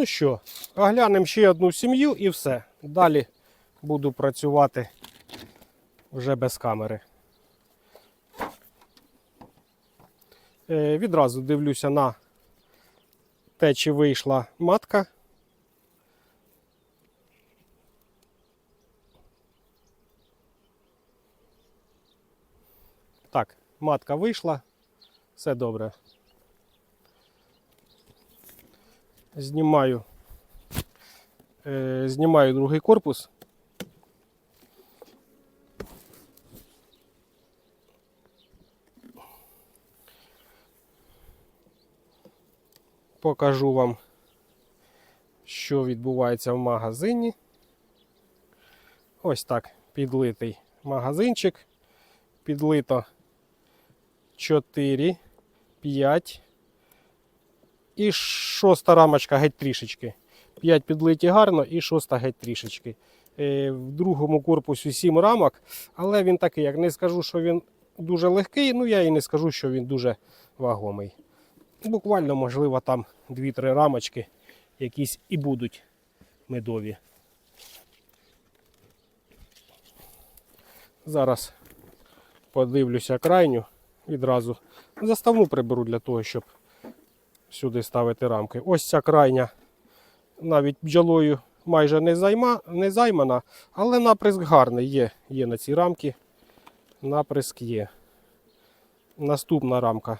Ну що, оглянемо ще одну сім'ю і все. Далі буду працювати вже без камери. Е, відразу дивлюся на те, чи вийшла матка. Так, матка вийшла. Все добре. Знімаю. Е, знімаю другий корпус. Покажу вам, що відбувається в магазині. Ось так підлитий магазинчик. Підлито 4, 5. І шоста рамочка геть трішечки. 5 підлиті гарно і шоста геть трішечки. Е, В другому корпусі 7 рамок, але він такий, як не скажу, що він дуже легкий, ну я і не скажу, що він дуже вагомий. Буквально, можливо, там 2-3 рамочки якісь і будуть медові. Зараз подивлюся крайню відразу. Заставну приберу для того, щоб сюди ставити рамки. Ось ця крайня навіть бджолою майже не, займа, не займана, але наприск гарний є, є на цій рамці. Наприск є. Наступна рамка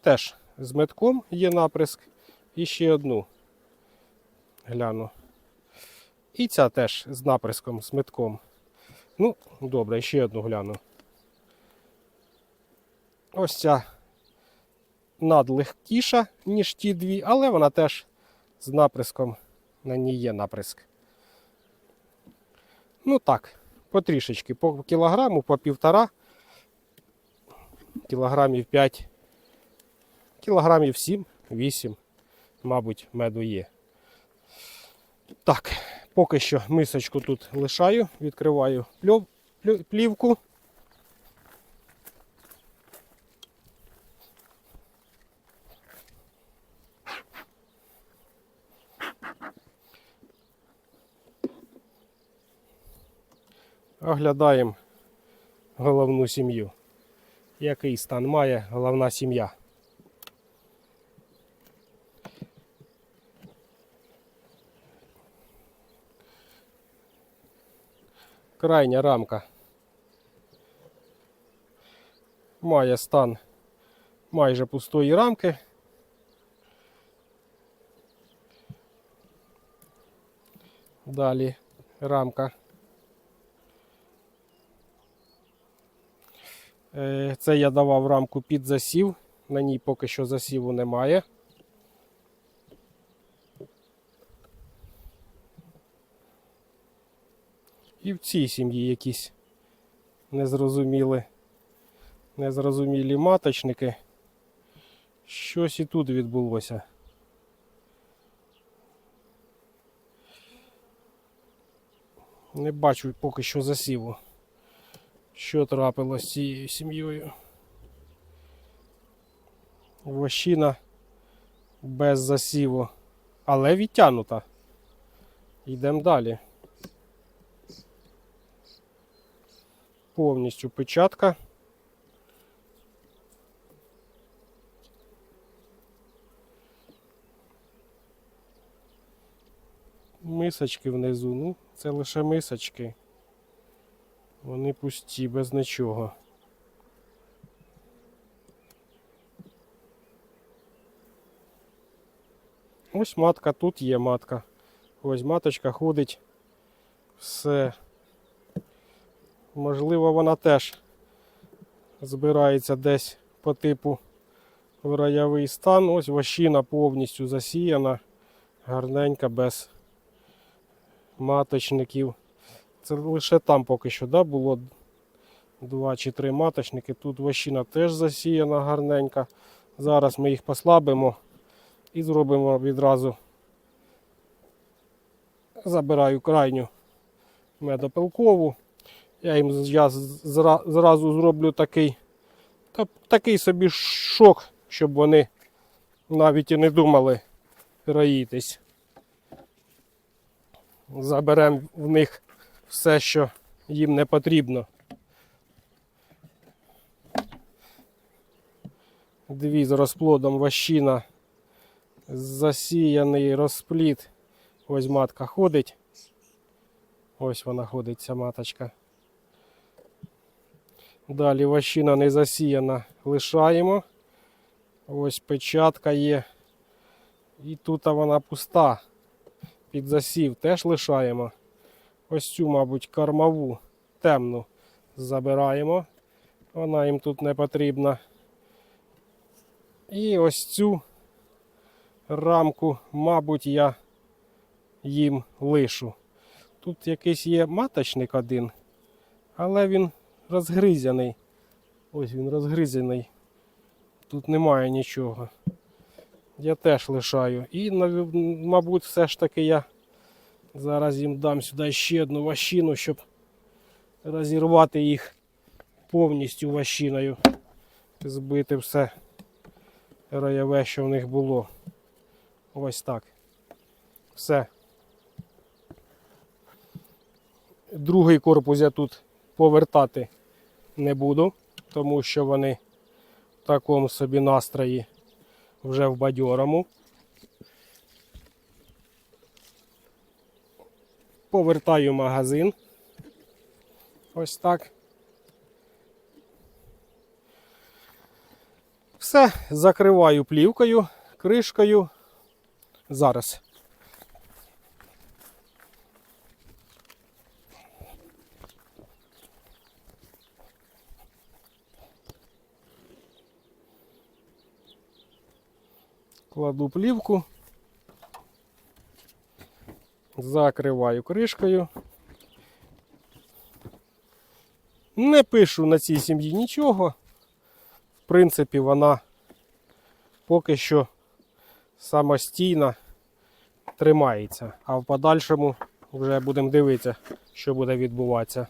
теж з метком є наприск. І ще одну гляну. І ця теж з наприском, з метком. Ну, добре, ще одну гляну. Ось ця надлегкіша, ніж ті дві, але вона теж з наприском. На ній є наприск. Ну так, потрішечки, по кілограму, по півтора, кілограмів 5, кілограмів 7-8, мабуть, меду є. Так, поки що мисочку тут лишаю, відкриваю плівку. Оглядаємо головну сім'ю. Який стан має головна сім'я? Крайня рамка має стан майже пустої рамки. Далі рамка. Це я давав рамку під засів. На ній поки що засіву немає. І в цій сім'ї якісь незрозуміли, незрозумілі маточники. Щось і тут відбулося. Не бачу поки що засіву. Що трапилось з цією сім'єю? Вощина без засіву, але відтягнута. Йдемо далі. Повністю печатка. Мисочки внизу, ну, це лише мисочки. Вони пусті, без нічого. Ось матка, тут є матка. Ось маточка ходить. Все. Можливо, вона теж збирається десь по типу в раєвий стан. Ось вощина повністю засіяна, гарненька, без маточників. Це лише там поки що да, було два чи три маточники. Тут вощина теж засіяна гарненька. Зараз ми їх послабимо і зробимо відразу. Забираю крайню медопилкову. Я їм я зразу зроблю такий, та, такий собі шок, щоб вони навіть і не думали раїтись. Заберемо в них все, що їм не потрібно. Дві з розплодом ващина, засіяний розплід. Ось матка ходить. Ось вона ходить, ця маточка. Далі ващина не засіяна, лишаємо. Ось печатка є. І тут вона пуста. Під засів теж лишаємо. Ось цю, мабуть, кормову темну забираємо. Вона їм тут не потрібна. І ось цю рамку, мабуть, я їм лишу. Тут якийсь є маточник один, але він розгризяний. Ось він розгризаний. Тут немає нічого. Я теж лишаю. І, мабуть, все ж таки я зараз їм дам сюди ще одну ващину, щоб розірвати їх повністю ващиною. Збити все роєве, що в них було. Ось так. Все. Другий корпус я тут повертати не буду, тому що вони в такому собі настрої вже в бадьорому. Повертаю магазин. Ось так. Все, закриваю плівкою, кришкою. Зараз. Кладу плівку. Закриваю кришкою. Не пишу на цій сім'ї нічого. В принципі, вона поки що самостійно тримається. А в подальшому вже будемо дивитися, що буде відбуватися.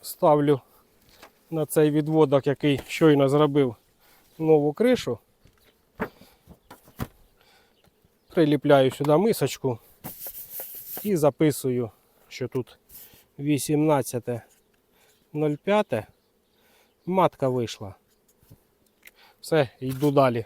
Ставлю на цей відводок, який щойно зробив нову кришу. Приліпляю сюди мисочку і записую, що тут 18.05 матка вийшла. Все, йду далі.